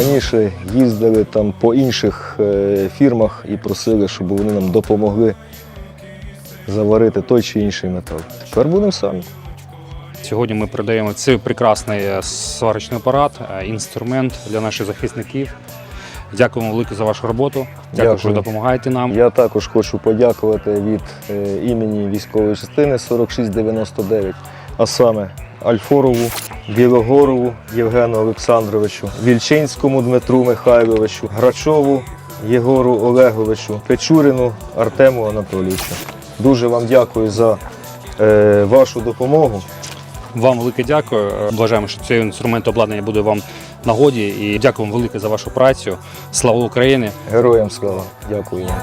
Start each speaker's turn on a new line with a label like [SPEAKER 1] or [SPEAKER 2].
[SPEAKER 1] раніше їздили там по інших е, фірмах і просили, щоб вони нам допомогли заварити той чи інший метал. Тепер будемо самі.
[SPEAKER 2] Сьогодні ми передаємо цей прекрасний е, сварочний апарат, е, інструмент для наших захисників. Дякуємо велике за вашу роботу. Дякую, що допомагаєте нам.
[SPEAKER 1] Я також хочу подякувати від імені військової частини 4699, а саме Альфорову, Білогорову Євгену Олександровичу, Вільчинському Дмитру Михайловичу, Грачову Єгору Олеговичу, Печурину Артему Анатолійовичу. Дуже вам дякую за е, вашу допомогу.
[SPEAKER 2] Вам велике дякую. Бажаємо, що цей інструмент обладнання буде вам нагоді. І дякуємо велике за вашу працю. Слава Україні!
[SPEAKER 1] Героям слава! Дякую вам.